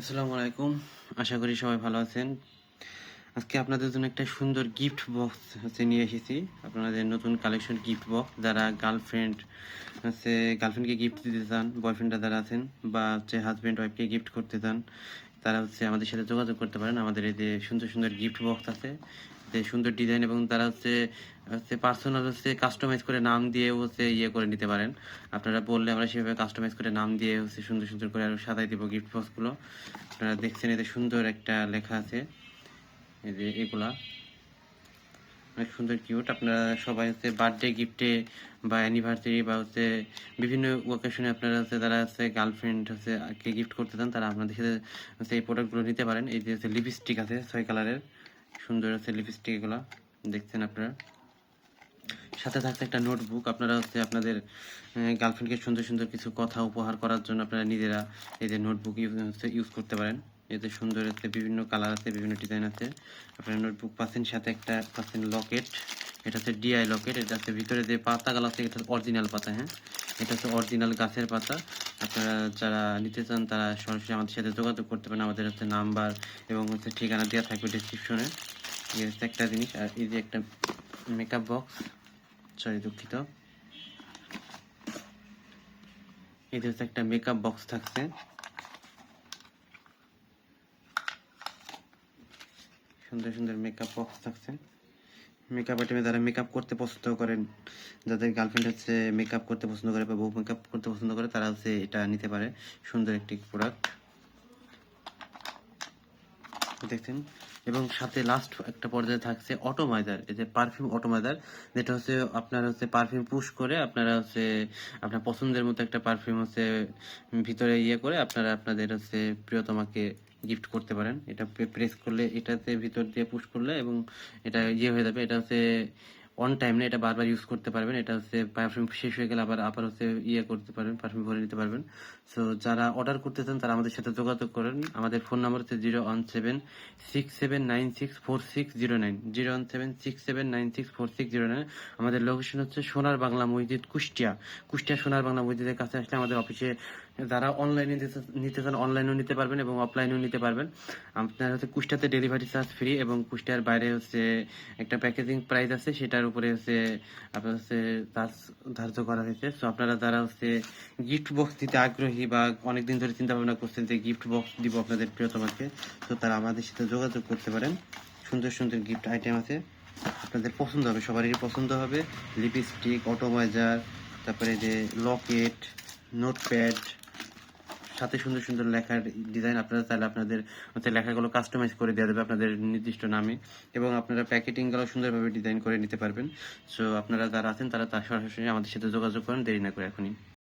আসসালামু আলাইকুম। আশা করি সবাই ভালো আছেন। আজকে আপনাদের জন্য একটা সুন্দর গিফট বক্স হচ্ছে নিয়ে এসেছি। আপনাদের নতুন কালেকশন গিফট বক্স যারা গার্লফ্রেন্ড হচ্ছে গার্লফ্রেন্ডকে গিফট দিতে চান বয়ফ্রেন্ডরা যারা আছেন, বা হচ্ছে হাজব্যান্ড ওয়াইফকে গিফট করতে চান, তারা হচ্ছে আমাদের সাথে যোগাযোগ করতে পারেন। আমাদের এই যে সুন্দর সুন্দর গিফট বক্স আছে সুন্দর ডিজাইন এবং তারা হচ্ছে হচ্ছে পার্সোনাল হচ্ছে কাস্টমাইজ করে নাম দিয়ে হচ্ছে ইয়ে করে নিতে পারেন। আপনারা বললে আমরা সেভাবে কাস্টমাইজ করে নাম দিয়ে হচ্ছে সুন্দর সুন্দর করে আরও সাজাই দিব গিফট বক্সগুলো আপনারা দেখছেন এতে সুন্দর একটা লেখা আছে, এই যে এগুলা। অনেক সুন্দর কিউট আপনারা সবাই হচ্ছে বার্থডে গিফটে বা অ্যানিভার্সারি বা হচ্ছে বিভিন্ন ওকেশনে আপনারা হচ্ছে যারা হচ্ছে গার্লফ্রেন্ড হচ্ছে কে গিফট করতে চান, তারা আপনাদের সাথে হচ্ছে এই প্রোডাক্টগুলো নিতে পারেন। এই যে হচ্ছে লিপস্টিক আছে, ছয় কালারের সুন্দর হচ্ছে লিপস্টিক এগুলা। দেখছেন আপনারা? সাথে থাকতে একটা নোটবুক আপনারা হচ্ছে আপনাদের গার্লফ্রেন্ডকে সুন্দর সুন্দর কিছু কথা উপহার করার জন্য আপনারা নিজেরা এই যে নোটবুক ইউজ করতে পারেন। এতে সুন্দর হচ্ছে বিভিন্ন কালার আছে, বিভিন্ন ডিজাইন আছে। আপনারা নোটবুক পাচ্ছেন, সাথে একটা পাচ্ছেন লকেট এটা হচ্ছে ডিআই লকেট এটা হচ্ছে ভিতরে যে পাতাগুলো আছে, এটা অরিজিনাল পাতা হ্যাঁ? এটা হচ্ছে অরিজিনাল গাছের পাতা। আপনারা যারা নিতে চান, তারা সরাসরি আমাদের সাথে যোগাযোগ করতে পারেন। আমাদের হচ্ছে নাম্বার এবং হচ্ছে ঠিকানা দেওয়া থাকবে ডিসক্রিপশনে এই একটা জিনিস, আর এই যে একটা মেকআপ বক্স সরি দুঃখিত। এই একটা মেকআপ বক্স থাকছে। সুন্দর সুন্দর মেকআপ বক্স থাকছে। মেকআপ আইটেমে যারা মেকআপ করতে পছন্দ করেন, যাদের গার্লফ্রেন্ড হচ্ছে মেকআপ করতে পছন্দ করে বা বউ মেকআপ করতে পছন্দ করে, তারা হচ্ছে এটা নিতে পারে। সুন্দর একটি প্রোডাক্ট দেখছেন? এবং সাথে লাস্ট একটা পর্যায়ে থাকছে অটোমাইজার এই যে পারফিউম অটোমাইজার যেটা হচ্ছে আপনার হচ্ছে পারফিউম পুশ করে, আপনারা হচ্ছে আপনার পছন্দের মতো একটা পারফিউম হচ্ছে ভিতরে ইয়ে করে আপনারা আপনাদের হচ্ছে প্রিয়তমাকে গিফট করতে পারেন। এটা প্রেস করলে, এটাতে ভিতর দিয়ে পুশ করলে এবং এটা ইয়ে হয়ে যাবে। এটা হচ্ছে অন টাইম না এটা বারবার ইউজ করতে পারবেন। এটা হচ্ছে পারফিউম শেষ হয়ে গেলে আবার আবার হচ্ছে ইয়ে করতে পারবেন পারফিউম ভরে নিতে পারবেন। সো যারা অর্ডার করতে চান, তারা আমাদের সাথে যোগাযোগ করেন। আমাদের ফোন নাম্বার হচ্ছে zero one seven six seven nine six four six zero nine zero one seven six seven nine six four six zero nine আমাদের লোকেশন হচ্ছে সোনার বাংলা মসজিদ কুষ্টিয়া। কুষ্টিয়া সোনার বাংলা মসজিদের কাছে আসলে আমাদের অফিসে যারা অনলাইনে নিতে চান অনলাইনেও নিতে পারবেন এবং অফলাইনেও নিতে পারবেন। আপনার হচ্ছে কুষ্টিয়াতে ডেলিভারি চার্জ ফ্রি এবং কুষ্টার বাইরে হচ্ছে একটা প্যাকেজিং প্রাইস আছে, সেটার উপরে হচ্ছে আপনার হচ্ছে চার্জ ধার্য করা হয়েছে। সো আপনারা যারা হচ্ছে গিফট বক্স দিতে আগ্রহী বা অনেকদিন ধরে চিন্তা ভাবনা করছেন যে গিফট বক্স দিব আপনাদের প্রিয়তমাকে, তো তারা আমাদের সাথে যোগাযোগ করতে পারেন। সুন্দর সুন্দর গিফট আইটেম আছে। আপনাদের পছন্দ হবে, সবারই পছন্দ হবে। লিপস্টিক অটোমাইজার তারপরে যে লকেট নোটপ্যাড সাথে সুন্দর সুন্দর লেখার ডিজাইন আপনারা তাহলে আপনাদের হচ্ছে লেখাগুলো কাস্টমাইজ করে দেওয়া যাবে আপনাদের নির্দিষ্ট নামে এবং আপনারা প্যাকেটিংগুলো সুন্দরভাবে ডিজাইন করে নিতে পারবেন। সো আপনারা যারা আছেন তারা তার সরাসরি আমাদের সাথে যোগাযোগ করেন, দেরি না করে এখনই।